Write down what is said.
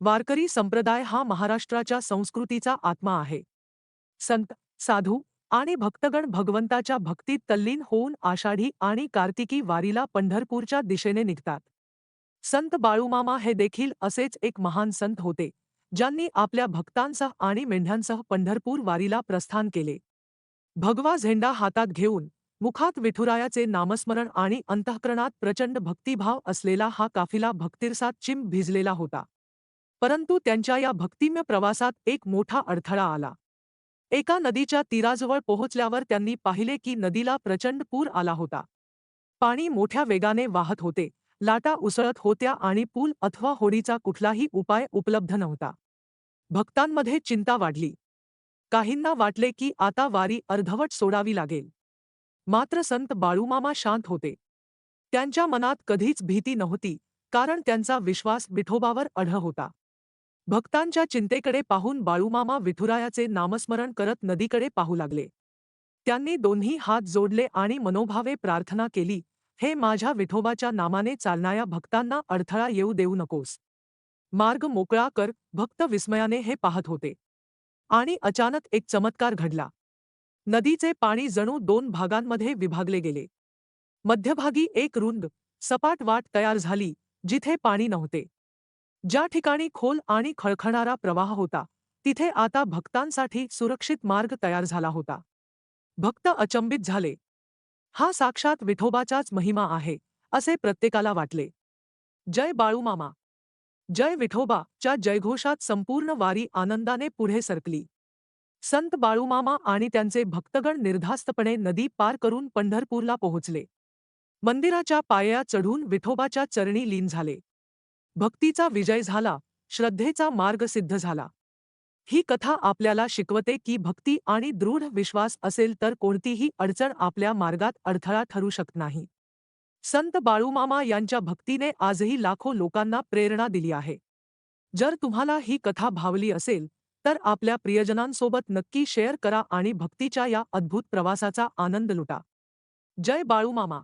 वारकरी संप्रदाय हा महाराष्ट्राच्या संस्कृतीचा आत्मा आहे. संत साधू आणि भक्तगण भगवंताच्या भक्तीत तल्लीन होऊन आषाढी आणि कार्तिकी वारीला पंढरपूरच्या दिशेने निघतात. संत बाळूमामा हे देखील असेच एक महान संत होते ज्यांनी आपल्या भक्तांसह आणि मेंढ्यांसह पंढरपूर वारीला प्रस्थान केले. भगवा झेंडा हातात घेऊन मुखात विठुरायाचे नामस्मरण आणि अंतःकरणात प्रचंड भक्तिभाव असलेला हा काफिला भक्तिरसात चिंब भिजलेला होता. परंतु त्यांच्या या भक्तिम्य प्रवासात एक मोठा अडथळा आला. एका नदीच्या तीराजवळ पोहोचल्यावर त्यांनी पाहिले की नदीला प्रचंड पूर आला होता. पाणी मोठ्या वेगाने वाहत होते लाटा उसळत होत्या आणि पूल अथवा होडीचा कुठलाही उपाय उपलब्ध नव्हता. भक्तांमध्ये चिंता वाढली. काहींना वाटले की आता वारी अर्धवट सोडावी लागेल. मात्र संत बाळूमामा शांत होते. त्यांच्या मनात कधीच भीती नव्हती कारण त्यांचा विश्वास विठोबावर अढ होता. भक्तांच्या चिंतेकडे पाहून बाळूमामा विठुरायाचे नामस्मरण करत नदीकडे पाहू लागले. त्यांनी दोन्ही हात जोडले आणि मनोभावे प्रार्थना केली हे माझ्या विठोबाच्या नामाने चालणाऱ्या भक्तांना अडथळा येऊ देऊ नकोस. मार्ग मोकळा कर भक्त विस्मयाने हे पाहत होते आणि अचानक एक चमत्कार घडला. नदीचे पाणी जणू दोन भागांमध्ये विभागले गेले. मध्यभागी एक रुंद सपाट वाट तयार झाली जिथे पाणी नव्हते. ज्या ठिकाणी खोल आणि खळखणारा प्रवाह होता तिथे आता भक्तांसाठी सुरक्षित मार्ग तयार झाला होता. भक्त अचंबित झाले. हा साक्षात विठोबाचाच महिमा आहे असे प्रत्येकाला वाटले. जय बाळूमामा. जय विठोबा च्या जयघोषात संपूर्ण वारी आनंदाने पुढे सरकली. संत बाळूमामा आणि त्यांचे भक्तगण निर्धास्तपणे नदी पार करून पंढरपूरला पोहोचले. मंदिराच्या पाया चढून विठोबाच्या चरणी लीन झाले. भक्तीचा विजय झाला श्रद्धेचा मार्ग सिद्ध झाला. ही कथा आपल्याला शिकवते की भक्ती आणि दृढ विश्वास असेल तर कोणतीही अडचण आपल्या मार्गात अडथळा ठरू शकत नाही. संत बाळूमामा यांच्या भक्तीने आजही लाखो लोकांना प्रेरणा दिली आहे. जर तुम्हाला ही कथा भावली असेल तर आपल्या प्रियजनांसोबत नक्की शेअर करा आणि भक्तीच्या या अद्भुत प्रवासाचा आनंद लुटा. जय बाळूमामा.